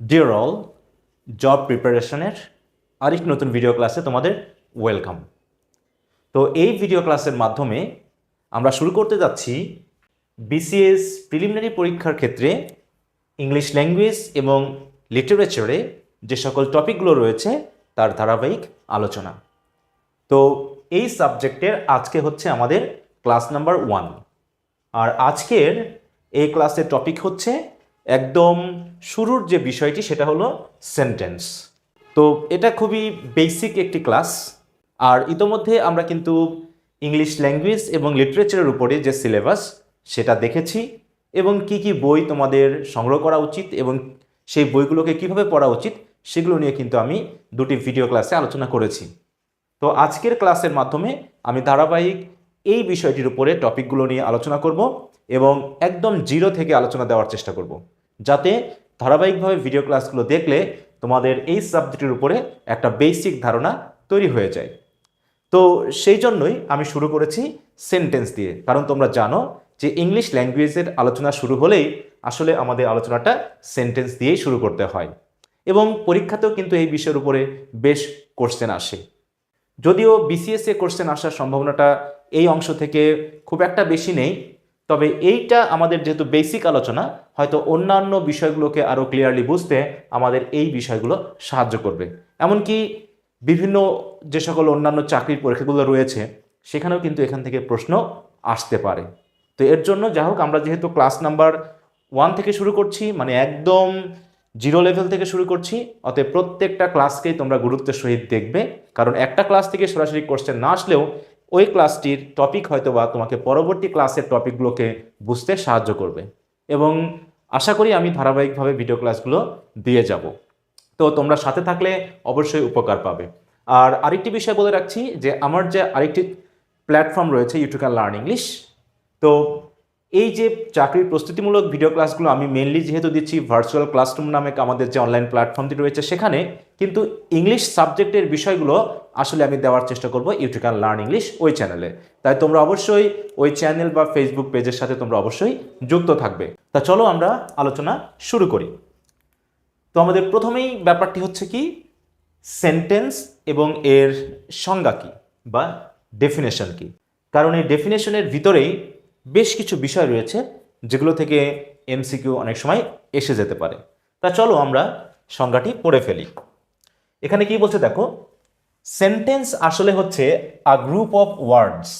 Deer all job প্রিপারেশনের আরেকটি নতুন ভিডিও ক্লাসে তোমাদের ওয়েলকাম তো এই ভিডিও ক্লাসের মাধ্যমে আমরা শুরু করতে যাচ্ছি বিসিএস প্রিলিমিনারি পরীক্ষার ক্ষেত্রে ইংলিশ ল্যাঙ্গুয়েজ এবং লিটারেচারে যে সকল টপিকগুলো রয়েছে, তার ধারাবাহিক আলোচনা। তো এই সাবজেক্টের আজকে হচ্ছে আমাদের ক্লাস নাম্বার ওয়ান আর আজকের এই ক্লাসের টপিক হচ্ছে একদম শুরুর যে বিষয়টি সেটা হলো সেন্টেন্স তো এটা খুবই বেসিক একটি ক্লাস আর ইতোমধ্যে আমরা কিন্তু ইংলিশ ল্যাঙ্গুয়েজ এবং লিটারেচারের উপরে যে সিলেবাস সেটা দেখেছি। এবং কি কি বই তোমাদের সংগ্রহ করা উচিত এবং সেই বইগুলোকে কীভাবে পড়া উচিত, সেগুলো নিয়ে কিন্তু আমি দুটি ভিডিও ক্লাসে আলোচনা করেছি। তো আজকের ক্লাসের মাধ্যমে আমি ধারাবাহিক এই বিষয়টির উপরে টপিকগুলো নিয়ে আলোচনা করব। এবং একদম জিরো থেকে আলোচনা দেওয়ার চেষ্টা করব। যাতে ধারাবাহিকভাবে ভিডিও ক্লাসগুলো দেখলে তোমাদের এই সাবজেক্টের উপরে একটা বেসিক ধারণা তৈরি হয়ে যায়। তো সেই জন্যই আমি শুরু করেছি সেন্টেন্স দিয়ে। কারণ তোমরা জানো যে ইংলিশ ল্যাঙ্গুয়েজের আলোচনা শুরু হলেই আসলে আমাদের আলোচনাটা সেন্টেন্স দিয়েই শুরু করতে হয়। এবং পরীক্ষাতেও কিন্তু এই বিষয়ের উপরে বেশ কোশ্চেন আসে। যদিও বিসিএসএ কোশ্চেন আসার সম্ভাবনাটা এই অংশ থেকে খুব একটা বেশি নেই তবে এইটা আমাদের যেহেতু বেসিক আলোচনা, হয়তো অন্যান্য বিষয়গুলোকে আরও ক্লিয়ারলি বুঝতে আমাদের এই বিষয়গুলো সাহায্য করবে। এমনকি বিভিন্ন যে সকল অন্যান্য চাকরির পরীক্ষাগুলো রয়েছে, সেখানেও কিন্তু এখান থেকে প্রশ্ন আসতে পারে। তো এর জন্য যাই হোক, আমরা যেহেতু ক্লাস নাম্বার ওয়ান থেকে শুরু করছি মানে একদম জিরো লেভেল থেকে শুরু করছি, অতএব প্রত্যেকটা ক্লাসকেই তোমরা গুরুত্বের সহিত দেখবে। কারণ একটা ক্লাস থেকে সরাসরি কোশ্চেন না আসলেও ওই ক্লাসটির টপিক হয়তো বা তোমাকে পরবর্তী ক্লাসের টপিকগুলোকে বুঝতে সাহায্য করবে। এবং আশা করি আমি ধারাবাহিকভাবে ভিডিও ক্লাসগুলো দিয়ে যাব। তো তোমরা সাথে থাকলে অবশ্যই উপকার পাবে। আর আরেকটি বিষয় বলে রাখছি যে আমার যে আরেকটি প্ল্যাটফর্ম রয়েছে ইউটিউব লার্ন ইংলিশ তো এই যে চাকরির প্রস্তুতিমূলক ভিডিও ক্লাসগুলো আমি মেনলি যেহেতু দিচ্ছি ভার্চুয়াল ক্লাসরুম নামে আমাদের যে অনলাইন প্ল্যাটফর্মটি রয়েছে সেখানে, কিন্তু ইংলিশ সাবজেক্টের বিষয়গুলো আসলে আমি দেওয়ার চেষ্টা করব ইউটিউব ক্যান লার্ন ইংলিশ ওই চ্যানেলে তাই তোমরা অবশ্যই ওই চ্যানেল বা ফেসবুক পেজের সাথে তোমরা অবশ্যই যুক্ত থাকবে। তা চলো আমরা আলোচনা শুরু করি। তো আমাদের প্রথমেই ব্যাপারটি হচ্ছে কি সেন্টেন্স এবং এর সংজ্ঞা কী বা ডেফিনেশন কি? কারণ এই ডেফিনেশনের ভিতরেই বেশ কিছু বিষয় রয়েছে যেগুলো থেকে এমসিকিউ অনেক সময় এসে যেতে পারে। তা চলো আমরা সংজ্ঞাটি পড়ে ফেলি। এখানে কি বলছে দেখো সেন্টেন্স আসলে হচ্ছে আ গ্রুপ অফ ওয়ার্ডস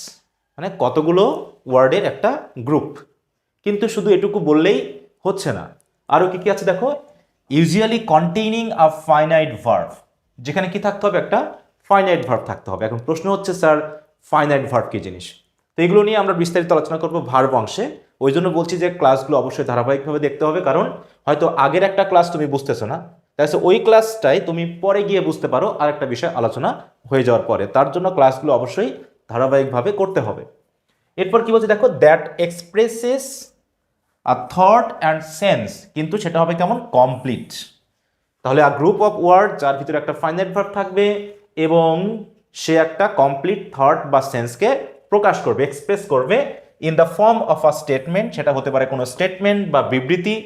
মানে কতগুলো ওয়ার্ডের একটা গ্রুপ কিন্তু শুধু এটুকু বললেই হচ্ছে না। আরও কি কি আছে দেখো? Usually containing a finite verb যেখানে কি থাকতে হবে? একটা ফাইনাইট ভার্ভ থাকতে হবে। এখন প্রশ্ন হচ্ছে, স্যার ফাইনাইট ভার্ভ কি জিনিস? তো এগুলো নিয়ে আমরা বিস্তারিত আলোচনা করব ভার্ব অংশে। ওই জন্য বলছি যে ক্লাসগুলো অবশ্যই ধারাবাহিকভাবে দেখতে হবে। কারণ হয়তো আগের একটা ক্লাস তুমি বুঝতেছো না। তাই ওই ক্লাসটাই তুমি পরে গিয়ে বুঝতে পারো আর একটা বিষয় আলোচনা হয়ে যাওয়ার পরে। তার জন্য ক্লাসগুলো অবশ্যই ধারাবাহিকভাবে করতে হবে। এরপর কি বলছে দেখো that expresses a thought and sense কিন্তু সেটা হবে কেমন? কমপ্লিট তাহলে আ গ্রুপ অফ ওয়ার্ড যার ভিতরে একটা ফাইনাইট ভার্ব থাকবে এবং সে একটা কমপ্লিট থট বা সেন্সকে প্রকাশ করবে এক্সপ্রেস করবে in the form of a statement সেটা হতে পারে কোনো স্টেটমেন্ট বা বিবৃতি,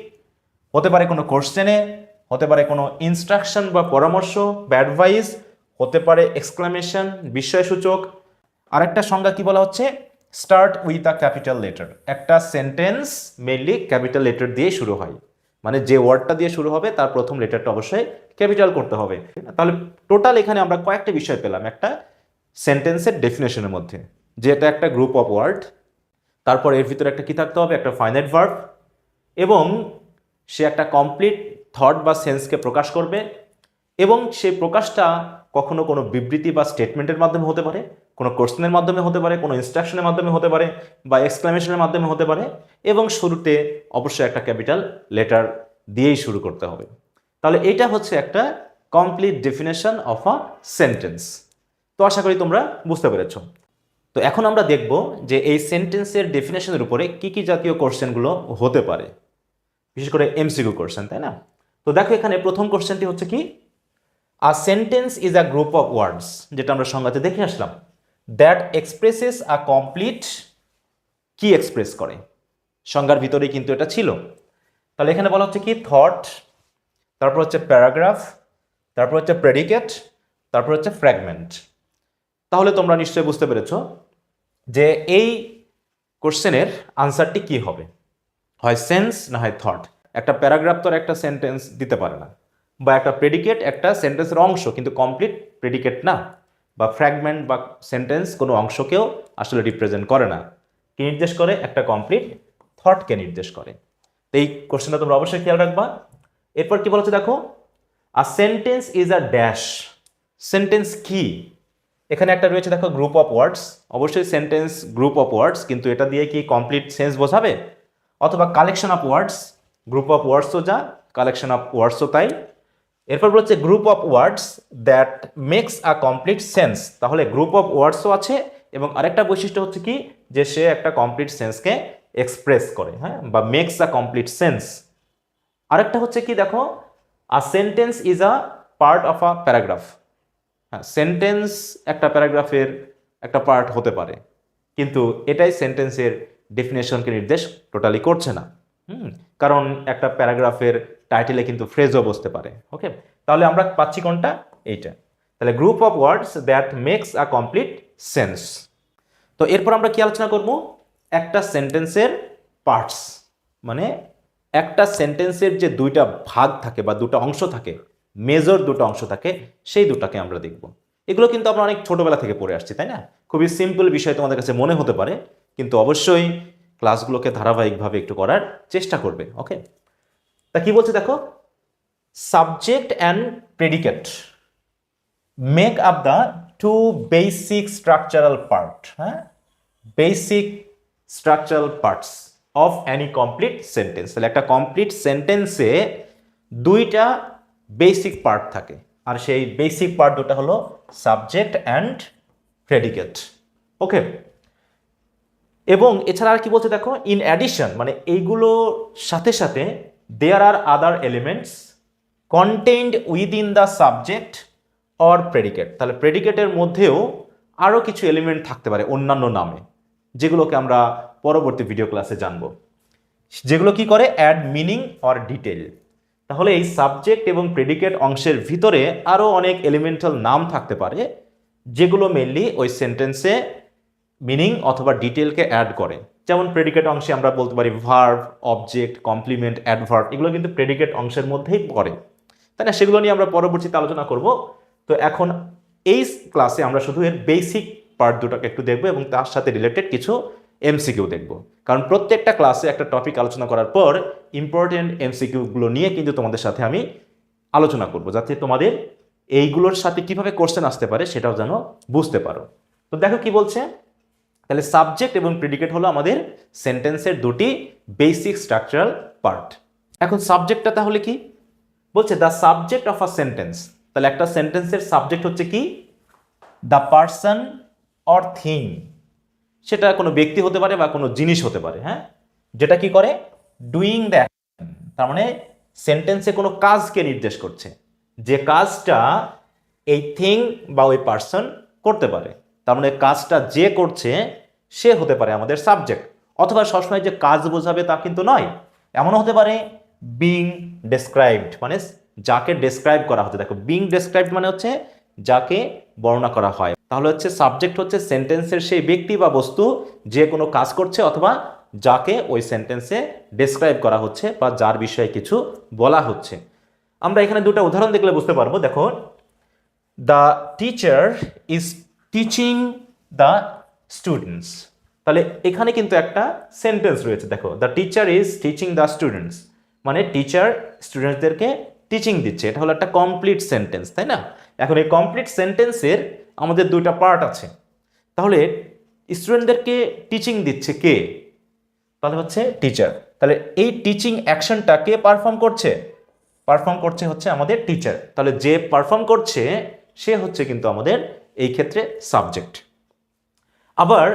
হতে পারে কোনো কোশ্চেনে হতে পারে কোনো ইনস্ট্রাকশন বা পরামর্শ বা অ্যাডভাইস হতে পারে এক্সক্লামেশন বিস্ময়সূচক। আরেকটা সংজ্ঞা কি বলা হচ্ছে? Start with a capital letter একটা সেন্টেন্স মেনলি ক্যাপিটাল লেটার দিয়ে শুরু হয়। মানে যে ওয়ার্ডটা দিয়ে শুরু হবে, তার প্রথম লেটারটা অবশ্যই ক্যাপিটাল করতে হবে। তাহলে টোটাল এখানে আমরা কয়েকটা বিষয় পেলাম। একটা সেন্টেন্সের ডেফিনেশনের মধ্যে, যে এটা একটা গ্রুপ অফ ওয়ার্ড তারপর এর ভিতরে একটা কী থাকতে হবে? একটা ফাইনাইট ভার্ব এবং সে একটা কমপ্লিট থট বা সেন্সকে প্রকাশ করবে এবং সেই প্রকাশটা কখনো কোনো বিবৃতি বা স্টেটমেন্টের মাধ্যমে হতে পারে, কোনো কোশ্চেনের মাধ্যমে হতে পারে, কোনো ইনস্ট্রাকশনের মাধ্যমে হতে পারে বা এক্সক্লামেশনের মাধ্যমে হতে পারে এবং শুরুতে অবশ্যই একটা ক্যাপিটাল লেটার দিয়েই শুরু করতে হবে। তাহলে এটা হচ্ছে একটা complete definition of a sentence তো আশা করি তোমরা বুঝতে পেরেছ। তো এখন আমরা দেখব যে এই সেন্টেন্সের ডেফিনেশনের উপরে কি কি জাতীয় কোশ্চেনগুলো হতে পারে। বিশেষ করে এমসিকিউ কোশ্চেন তাই না? তো দেখো এখানে প্রথম কোশ্চেনটি হচ্ছে কি? A sentence is a group of words যেটা আমরা সংজ্ঞাতে দেখে আসলাম। দ্যাট এক্সপ্রেসেস আ কমপ্লিট কি এক্সপ্রেস করে? সংজ্ঞার ভিতরেই কিন্তু এটা ছিল। তাহলে এখানে বলা হচ্ছে কি? থট তারপর হচ্ছে প্যারাগ্রাফ তারপর হচ্ছে প্রেডিকেট তারপর হচ্ছে ফ্র্যাগমেন্ট তাহলে তোমরা নিশ্চয়ই বুঝতে পেরেছ যে এই কোশ্চেনের আনসারটি কি হবে? হয় সেন্স না হয় থট একটা প্যারাগ্রাফ তো একটা সেন্টেন্স দিতে পারে না। বা একটা প্রেডিকেট একটা সেন্টেন্সের অংশ, কিন্তু কমপ্লিট প্রেডিকেট না। বা ফ্র্যাগমেন্ট বা সেন্টেন্স কোনো অংশকেও আসলে রিপ্রেজেন্ট করে না। কি নির্দেশ করে? একটা কমপ্লিট থটকে নির্দেশ করে। তো এই কোশ্চেনটা তোমরা অবশ্যই খেয়াল রাখবা। এরপর কি বলেছে দেখো? A sentence is a dash sentence কি? এখানে একটা রয়েছে দেখো গ্রুপ অফ ওয়ার্ডস অবশ্যই সেন্টেন্স গ্রুপ অফ ওয়ার্ডস কিন্তু এটা দিয়ে কি কমপ্লিট সেন্স বোঝাবে? অথবা collection of words group of ওয়ার্ডসও যা কালেকশন অফ ওয়ার্ডসও তাই। এরপর বলছে group of words that makes a complete sense তাহলে গ্রুপ অফ ওয়ার্ডসও আছে, এবং আরেকটা বৈশিষ্ট্য হচ্ছে কি, যে সে একটা কমপ্লিট সেন্সকে এক্সপ্রেস করে হ্যাঁ বা মেক্স আ কমপ্লিট সেন্স আরেকটা হচ্ছে কি, দেখো a sentence is a part of a paragraph হ্যাঁ সেন্টেন্স একটা প্যারাগ্রাফের একটা পার্ট হতে পারে, কিন্তু এটাই সেন্টেন্সের ডেফিনেশনকে নির্দেশ টোটালি করছে না। হুম কারণ একটা প্যারাগ্রাফের টাইটেলে কিন্তু ফ্রেজও বসতে পারে। ওকে তাহলে আমরা পাচ্ছি কোনটা? এইটা। তাহলে group of words that makes a complete sense তো এরপর আমরা কি আলোচনা করব? একটা সেন্টেন্সের পার্টস মানে একটা সেন্টেন্সের যে দুইটা ভাগ থাকে বা দুটো অংশ থাকে মেজর দুটো অংশ থাকে, সেই দুটাকে আমরা দেখব। এগুলো কিন্তু আমরা অনেক ছোটবেলা থেকে পড়ে আসছি, তাই না? খুবই সিম্পল বিষয় তোমাদের কাছে মনে হতে পারে, কিন্তু অবশ্যই ক্লাসগুলোকে ধারাবাহিকভাবে একটু করার চেষ্টা করবে ওকে তা কি বলছে দেখো? Subject and predicate make up the two basic structural part হ্যাঁ basic structural parts of any complete sentence তাহলে একটা কমপ্লিট সেন্টেন্সে দুইটা বেসিক পার্ট থাকে। আর সেই বেসিক পার্ট দুটা হলো সাবজেক্ট অ্যান্ড প্রেডিকেট ওকে এবং এছাড়া আর কি বলছে দেখো ইন অ্যাডিশন মানে এইগুলোর সাথে সাথে there are other elements contained within the subject or predicate তাহলে প্রেডিকেটের মধ্যেও আরও কিছু এলিমেন্ট থাকতে পারে অন্যান্য নামে, যেগুলোকে আমরা পরবর্তী ভিডিও ক্লাসে জানব। যেগুলো কি করে? অ্যাড মিনিং অর ডিটেল তাহলে এই সাবজেক্ট এবং প্রেডিকেট অংশের ভিতরে আরও অনেক এলিমেন্টাল নাম থাকতে পারে, যেগুলো মেনলি ওই সেন্টেন্সে মিনিং অথবা ডিটেলকে অ্যাড করে। যেমন প্রেডিকেট অংশে আমরা বলতে পারি ভার্ব অবজেক্ট কমপ্লিমেন্ট অ্যাডভার্ব এগুলো কিন্তু প্রেডিকেট অংশের মধ্যেই পড়ে। তাই না সেগুলো নিয়ে আমরা পরবর্তীতে আলোচনা করব। তো এখন এই ক্লাসে আমরা শুধু এর বেসিক পার্ট দুটাকে একটু দেখব এবং তার সাথে রিলেটেড কিছু এমসিকিউ দেখব। কারণ প্রত্যেকটা ক্লাসে একটা টপিক আলোচনা করার পর ইম্পর্টেন্ট এমসিকিউগুলো নিয়ে কিন্তু তোমাদের সাথে আমি আলোচনা করব, যাতে তোমাদের এইগুলোর সাথে কীভাবে কোশ্চেন আসতে পারে সেটাও যেন বুঝতে পারো। তো দেখো কি বলছে? তাহলে সাবজেক্ট এবং প্রেডিকেট হলো আমাদের সেন্টেন্সের দুটি বেসিক স্ট্রাকচারাল পার্ট এখন সাবজেক্টটা তাহলে কি? বলছে the subject of a sentence তাহলে একটা সেন্টেন্সের সাবজেক্ট হচ্ছে কি? দ্য পার্সন অর থিং সেটা কোনো ব্যক্তি হতে পারে বা কোনো জিনিস হতে পারে হ্যাঁ? যেটা কি করে? ডুইং দ্য তার মানে সেন্টেন্সে কোনো কাজকে নির্দেশ করছে। যে কাজটা এই থিং বা ওই পার্সন করতে পারে। তার মানে কাজটা যে করছে, সে হতে পারে আমাদের সাবজেক্ট অথবা সবসময় যে কাজ বোঝাবে তা কিন্তু নয়। এমনও হতে পারে বিং ডেসক্রাইবড মানে যাকে ডেসক্রাইব করা হচ্ছে। দেখো বিং ডেসক্রাইবড মানে হচ্ছে যাকে বর্ণনা করা হয়। তাহলে হচ্ছে সাবজেক্ট হচ্ছে সেন্টেন্সের সেই ব্যক্তি বা বস্তু যে কোনো কাজ করছে অথবা যাকে ওই সেন্টেন্সে ডেসক্রাইব করা হচ্ছে বা যার বিষয়ে কিছু বলা হচ্ছে। আমরা এখানে দুটো উদাহরণ দেখলে বুঝতে পারব। দেখো the teacher is teaching the students তাহলে এখানে কিন্তু একটা সেন্টেন্স রয়েছে, দেখো। The teacher is teaching the students মানে টিচার স্টুডেন্টসদেরকে টিচিং দিচ্ছে। এটা হলো একটা কমপ্লিট সেন্টেন্স তাই না? এখন এই কমপ্লিট সেন্টেন্সের আমাদের দুইটা পার্ট আছে। তাহলে স্টুডেন্টদেরকে টিচিং দিচ্ছে কে? তাহলে হচ্ছে টিচার তাহলে এই টিচিং অ্যাকশনটা কে পারফর্ম করছে? পারফর্ম করছে হচ্ছে আমাদের টিচার তাহলে যে পারফর্ম করছে, সে হচ্ছে কিন্তু আমাদের এই ক্ষেত্রে সাবজেক্ট আবার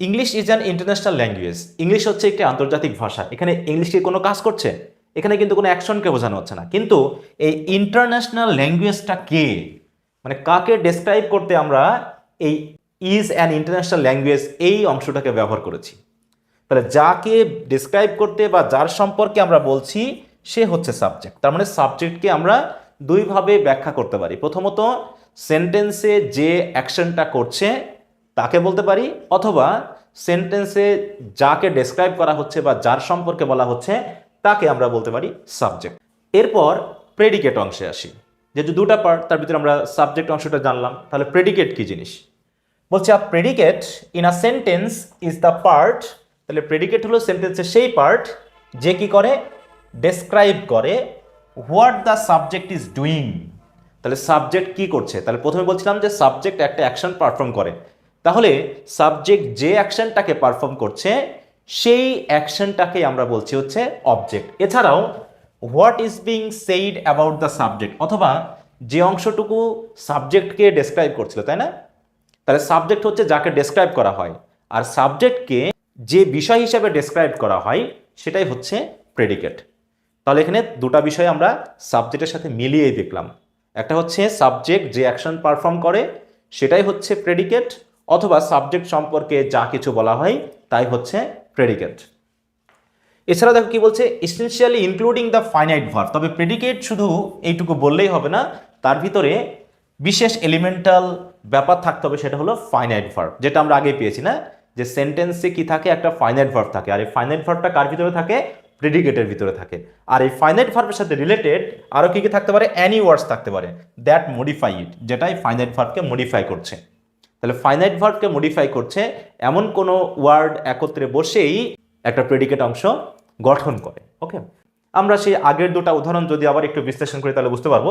English is an international language English হচ্ছে একটি আন্তর্জাতিক ভাষা। এখানে ইংলিশ কি কোনো কাজ করছে? এখানে কিন্তু কোনো অ্যাকশনকে বোঝানো হচ্ছে না। কিন্তু এই ইন্টারন্যাশনাল ল্যাঙ্গুয়েজটা কে? মানে কাকে ডেসক্রাইব করতে আমরা এই ইজ অ্যান ইন্টারন্যাশনাল ল্যাঙ্গুয়েজ এই অংশটাকে ব্যবহার করেছি। তাহলে যাকে ডিসক্রাইব করতে বা যার সম্পর্কে আমরা বলছি, সে হচ্ছে সাবজেক্ট তার মানে সাবজেক্টকে আমরা দুইভাবে ব্যাখ্যা করতে পারি। প্রথমত সেন্টেন্সে যে অ্যাকশনটা করছে, তাকে বলতে পারি, অথবা সেন্টেন্সে যাকে ডেসক্রাইব করা হচ্ছে বা যার সম্পর্কে বলা হচ্ছে, তাকে আমরা বলতে পারি সাবজেক্ট এরপর প্রেডিকেট অংশে আসি। যেহেতু দুটা পার্ট তার ভিতরে আমরা সাবজেক্ট অংশটা জানলাম, তাহলে প্রেডিকেট কি জিনিস? বলছে, a predicate in a sentence is the part তাহলে প্রেডিকেট হলো সেন্টেন্সের সেই পার্ট যে কি করে? ডেসক্রাইব করে what the subject is doing তাহলে সাবজেক্ট কি করছে? তাহলে প্রথমে বলছিলাম যে সাবজেক্ট একটা অ্যাকশন পারফর্ম করে। তাহলে সাবজেক্ট যে অ্যাকশনটাকে পারফর্ম করছে, সেই অ্যাকশনটাকে আমরা বলছি হচ্ছে অবজেক্ট এছাড়াও what is being said about the subject অথবা যে অংশটুকু সাবজেক্টকে ডেসক্রাইব করছিল, তাই না? তাহলে সাবজেক্ট হচ্ছে যাকে ডেসক্রাইব করা হয়। আর সাবজেক্টকে যে বিষয় হিসাবে ডেসক্রাইব করা হয়, সেটাই হচ্ছে প্রেডিকেট তাহলে এখানে দুটো বিষয় আমরা সাবজেক্টের সাথে মিলিয়েই দেখলাম। একটা হচ্ছে সাবজেক্ট যে অ্যাকশন পারফর্ম করে, সেটাই হচ্ছে প্রেডিকেট অথবা সাবজেক্ট সম্পর্কে যা কিছু বলা হয়, তাই হচ্ছে প্রেডিকেট এছাড়া দেখো কি বলছে essentially including the finite verb তবে প্রেডিকেট শুধু এইটুকু বললেই হবে না, তার ভিতরে বিশেষ এলিমেন্টাল ব্যাপার থাকতে হবে, সেটা হলো ফাইনাইট ভার্ব যেটা আমরা আগে পেয়েছি না, যে সেন্টেন্সে কি থাকে, একটা ফাইনাইট ভার্ব থাকে, আর এই ফাইনাইট ভার্বটা কার ভিতরে থাকে? প্রেডিকেটের ভিতরে থাকে। আর এই ফাইনাইট ভার্বের সাথে রিলেটেড আরও কী কী থাকতে পারে? অ্যানি ওয়ার্ডস থাকতে পারে। দ্যাট মডিফাই ইট যেটাই ফাইনাইট ভার্বকে মডিফাই করছে। তাহলে ফাইনাইট ভার্বকে মডিফাই করছে, এমন কোনো ওয়ার্ড একত্রে বসেই একটা প্রেডিকেট অংশ গঠন করে। ওকে আমরা সেই আগের দুটা উদাহরণ যদি আবার একটু বিশ্লেষণ করি, তাহলে বুঝতে পারব।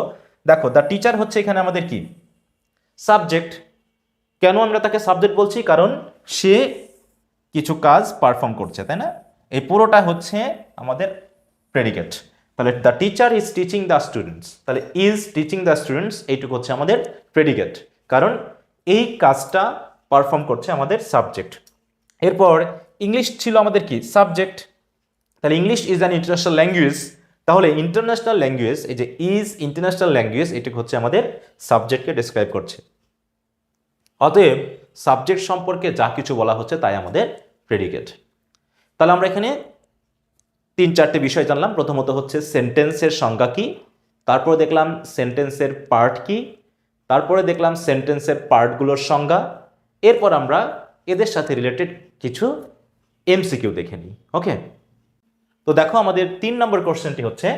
দেখো দ্য টিচার হচ্ছে এখানে আমাদের কি? সাবজেক্ট কেন আমরা তাকে সাবজেক্ট বলছি? কারণ সে কিছু কাজ পারফর্ম করছে, তাই না? এই পুরোটা হচ্ছে আমাদের প্রেডিকেট তাহলে the teacher is teaching the students তাহলে ইজ টিচিং দ্য স্টুডেন্টস এইটুকু হচ্ছে আমাদের প্রেডিকেট কারণ এই কাজটা পারফর্ম করছে আমাদের সাবজেক্ট এরপর ইংলিশ ছিল আমাদের কি? সাবজেক্ট তাহলে English is an international language তাহলে ইন্টারন্যাশনাল ল্যাঙ্গুয়েজ এই যে ইজ ইন্টারন্যাশনাল ল্যাঙ্গুয়েজ এটুকু হচ্ছে আমাদের সাবজেক্টকে ডিসক্রাইব করছে। অতএব সাবজেক্ট সম্পর্কে যা কিছু বলা হচ্ছে তাই আমাদের প্রেডিকেট তাহলে আমরা এখানে তিন চারটে বিষয় জানলাম। প্রথমত হচ্ছে সেন্টেন্সের সংজ্ঞা কি, তারপরে দেখলাম সেন্টেন্সের পার্ট কি, তারপরে দেখলাম সেন্টেন্সের পার্টগুলোর সংজ্ঞা, এরপর আমরা এদের সাথে রিলেটেড কিছু এমসিকিউ দেখে নিই ওকে তো দেখো আমাদের তিন নম্বর কোশ্চেনটি হচ্ছে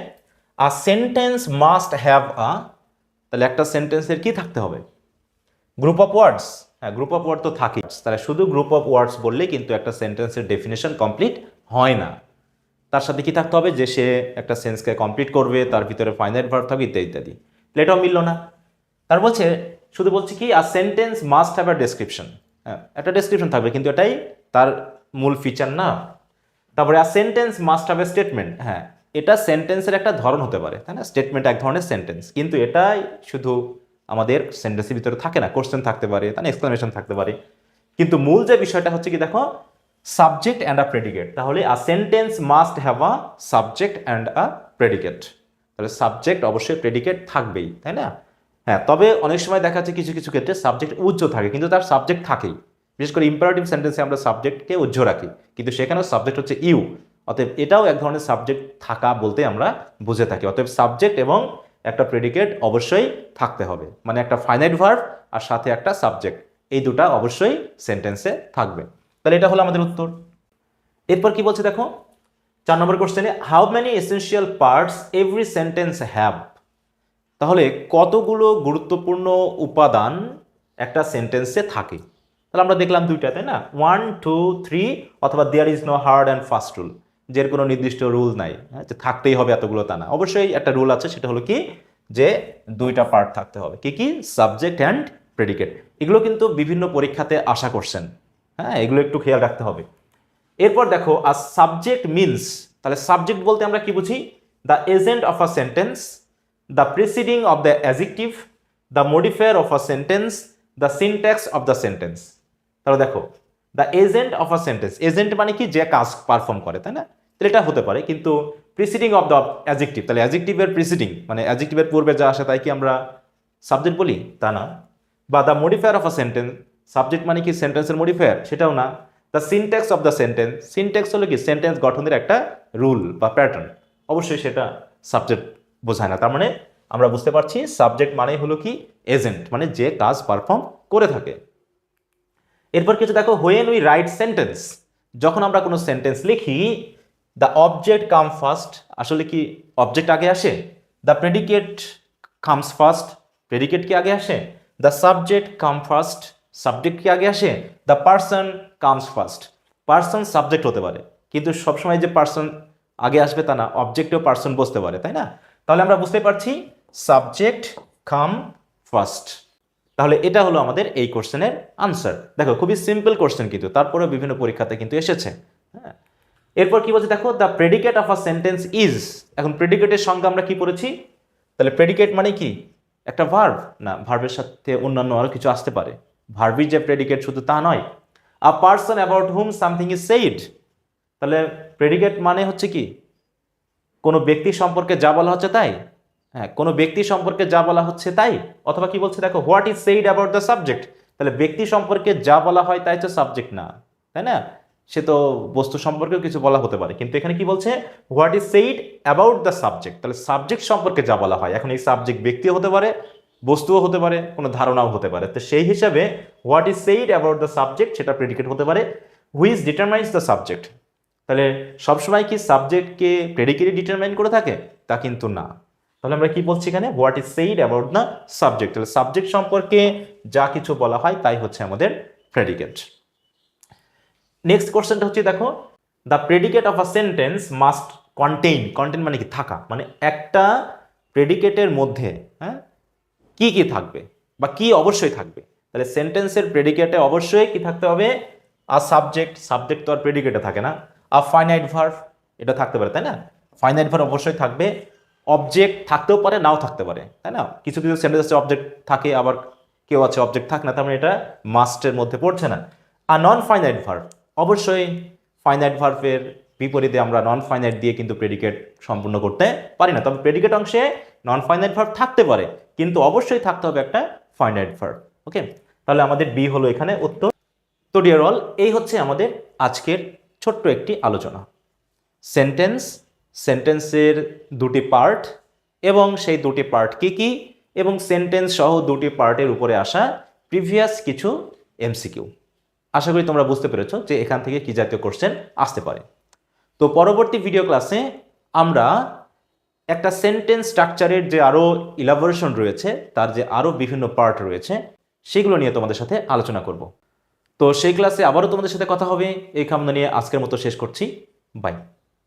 a sentence must have a তাহলে একটা সেন্টেন্সের কি থাকতে হবে? গ্রুপ অফ ওয়ার্ডস হ্যাঁ গ্রুপ অফ ওয়ার্ড তো থাকেই। তাহলে শুধু গ্রুপ অফ ওয়ার্ডস বললে কিন্তু একটা সেন্টেন্সের ডেফিনেশন কমপ্লিট হয় না। তার সাথে কি থাকতে হবে? যে সে একটা সেন্সকে কমপ্লিট করবে, তার ভিতরে ফাইনাইট ভার্ব থাকবে, ইত্যাদি ইত্যাদি। এটাও মিলল না। তার বলছে, শুধু বলছে কি আর sentence must have a description হ্যাঁ একটা ডেসক্রিপশন থাকবে, কিন্তু এটাই তার মূল ফিচার না। তারপরে আর sentence must have a statement হ্যাঁ এটা সেন্টেন্সের একটা ধরন হতে পারে, তাই না? স্টেটমেন্ট এক ধরনের সেন্টেন্স কিন্তু এটাই শুধু আমাদের সেন্টেন্সের ভিতরে থাকে না কোশ্চেন থাকতে পারে না এক্সপ্লেনেশন থাকতে পারে। কিন্তু মূল যে বিষয়টা হচ্ছে কি, দেখো সাবজেক্ট অ্যান্ড আ প্রেডিকেট তাহলে a sentence must have a subject and a predicate তাহলে সাবজেক্ট অবশ্যই প্রেডিকেট থাকবেই, তাই না? হ্যাঁ তবে অনেক সময় দেখা যাচ্ছে কিছু কিছু ক্ষেত্রে সাবজেক্ট উজ্জ থাকে, কিন্তু তার সাবজেক্ট থাকেই। বিশেষ করে ইম্পারেটিভ সেন্টেন্সে আমরা সাবজেক্টকে উজ্জ রাখি, কিন্তু সেখানেও সাবজেক্ট হচ্ছে ইউ অতএব এটাও এক ধরনের সাবজেক্ট থাকা বলতে আমরা বুঝে থাকি। অতএব সাবজেক্ট এবং একটা প্রেডিকেট অবশ্যই থাকতে হবে। মানে একটা ফাইনাইট ভার্ব আর সাথে একটা সাবজেক্ট এই দুটা অবশ্যই সেন্টেন্সে থাকবে। তাহলে এটা হলো আমাদের উত্তর। এরপর কি বলছে দেখো? চার নম্বর কোশ্চেনে how many essential parts every sentence have তাহলে কতগুলো গুরুত্বপূর্ণ উপাদান একটা সেন্টেন্সে থাকে? তাহলে আমরা দেখলাম দুইটা, তাই না? ওয়ান টু থ্রি অথবা there is no hard and fast rule যের কোনো নির্দিষ্ট রুল নাই হ্যাঁ, যে থাকতেই হবে এতগুলো তা না। অবশ্যই একটা রুল আছে সেটা হলো কি যে দুইটা পার্ট থাকতে হবে। কি কি? সাবজেক্ট অ্যান্ড প্রেডিকেট এগুলো কিন্তু বিভিন্ন পরীক্ষাতে আশা করছেন হ্যাঁ এগুলো একটু খেয়াল রাখতে হবে। এরপর দেখো আর সাবজেক্ট মিনস তাহলে সাবজেক্ট বলতে আমরা কি বুঝি? The agent of a sentence the preceding of the adjective the modifier of a sentence the syntax of the sentence তাহলে দেখো the agent of a sentence agent মানে কি? যে কাজ পারফর্ম করে, তাই না? তাহলে এটা হতে পারে, কিন্তু প্রিসিডিং অফ দ্য অ্যাজেক্টিভ তাহলে অ্যাজেক্টিভের প্রিসিডিং মানে অ্যাজেক্টিভের পূর্বে যা আসে তাই কি আমরা সাবজেক্ট বলি? তা না। বা the modifier of a sentence subject মানে কি? সেন্টেন্সের মডিফায়ার সেটাও না। The syntax of the sentence syntax হলো কি? সেন্টেন্স গঠনের একটা রুল বা প্যাটার্ন অবশ্যই সেটা সাবজেক্ট বোঝায় না। তার মানে আমরা বুঝতে পারছি সাবজেক্ট মানে হলো কি? এজেন্ট মানে যে কাজ পারফর্ম করে থাকে। এরপর কিছু দেখো হোয়েন উই রাইট সেন্টেন্স যখন আমরা কোনো সেন্টেন্স লিখি দ্য অবজেক্ট কাম ফার্স্ট আসলে কি অবজেক্ট আগে আসে? The predicate comes first predicate কি আগে আসে? The subject come first subject কি আগে আসে? The person comes first person subject হতে পারে। কিন্তু সবসময় যে পার্সন আগে আসবে তা না অবজেক্টেও পার্সন বসতে পারে, তাই না? তাহলে আমরা বুঝতে পারছি সাবজেক্ট কাম ফার্স্ট তাহলে এটা হলো আমাদের এই কোশ্চেনের আনসার। দেখো, খুবই সিম্পল কোশ্চেন কিন্তু তারপরে বিভিন্ন পরীক্ষাতে কিন্তু এসেছে। হ্যাঁ? এরপর কি বলছে, দেখো the predicate of a sentence is এখন প্রেডিকেটের সঙ্গে আমরা কি পড়েছি? তাহলে প্রেডিকেট মানে কি? একটা ভার্ব না ভার্বের সাথে অন্যান্য আরও কিছু আসতে পারে। ভার্বই যে প্রেডিকেট শুধু তা নয়। A person about whom something is said তাহলে প্রেডিকেট মানে হচ্ছে কি? কোনো ব্যক্তি সম্পর্কে যা বলা হচ্ছে তাই? হ্যাঁ কোনো ব্যক্তি সম্পর্কে যা বলা হচ্ছে তাই? অথবা কি বলছে, দেখো what is said about the subject তাহলে ব্যক্তি সম্পর্কে যা বলা হয় তাই তো সাবজেক্ট না, তাই না? সে তো বস্তু সম্পর্কেও কিছু বলা হতে পারে। কিন্তু এখানে কি বলছে what is said about the subject তাহলে সাবজেক্ট সম্পর্কে যা বলা হয়, এখন এই সাবজেক্ট ব্যক্তিও হতে পারে, বস্তুও হতে পারে, কোনো ধারণাও হতে পারে। তো সেই হিসাবে what is said about the subject সেটা প্রেডিকেট হতে পারে হুইজ ডিটারমাইন্স দ্য সাবজেক্ট তাহলে সবসময় কি সাবজেক্টকে প্রেডিকেটই ডিটারমাইন করে থাকে? তা কিন্তু না। তাহলে আমরা কি বলছি এখানে? What is said about the subject তাহলে সাবজেক্ট সম্পর্কে যা কিছু বলা হয় তাই হচ্ছে আমাদের প্রেডিকেট নেক্সট কোশ্চেনটা হচ্ছে দেখো the predicate of a sentence must contain contain মানে কি? থাকা মানে একটা প্রেডিকেটের মধ্যে হ্যাঁ? কি কি থাকবে বা কি অবশ্যই থাকবে? তাহলে সেন্টেন্সের প্রেডিকেটে অবশ্যই কি থাকতে হবে? আর সাবজেক্ট সাবজেক্ট তো আর প্রেডিকেটে থাকে না। আর ফাইনাইট ভার্ভ এটা থাকতে পারে, তাই না? ফাইনাইট ভার্ভ অবশ্যই থাকবে। অবজেক্ট থাকতেও পারে, নাও থাকতে পারে, তাই না? কিছু কিছু সেন্টেন্সে অবজেক্ট থাকে, আবার কেউ আছে অবজেক্ট থাকে না, তার মানে এটা মাস্টের মধ্যে পড়ছে না। আর নন ফাইনাইট ভার্ভ অবশ্যই ফাইনাইট ভার্ভের বিপরীতে আমরা নন ফাইনাইট দিয়ে কিন্তু প্রেডিকেট সম্পূর্ণ করতে পারি না। তবে প্রেডিকেট অংশে নন ফাইনাইট ভার্ভ থাকতে পারে, কিন্তু অবশ্যই থাকতে হবে একটা ফাইনাইট ভার্ভ ওকে তাহলে আমাদের বি হলো এখানে উত্তর। তো ডিয়ার অল এই হচ্ছে আমাদের আজকের ছোট্ট একটি আলোচনা। সেন্টেন্স সেন্টেন্সের দুটি পার্ট এবং সেই দুটি পার্ট কি কি? এবং সেন্টেন্স সহ দুটি পার্টের উপরে আসা প্রিভিয়াস কিছু এমসিকিউ আশা করি তোমরা বুঝতে পেরেছ যে এখান থেকে কি জাতীয় কোশ্চেন আসতে পারে। তো পরবর্তী ভিডিও ক্লাসে আমরা একটা সেন্টেন্স স্ট্রাকচারের যে আরও ইলাবোরেশন রয়েছে, তার যে আরও বিভিন্ন পার্ট রয়েছে, সেগুলো নিয়ে তোমাদের সাথে আলোচনা করব। তো সেই ক্লাসে আবারও তোমাদের সাথে কথা হবে। এই কামনা নিয়ে আজকের মতো শেষ করছি। বাই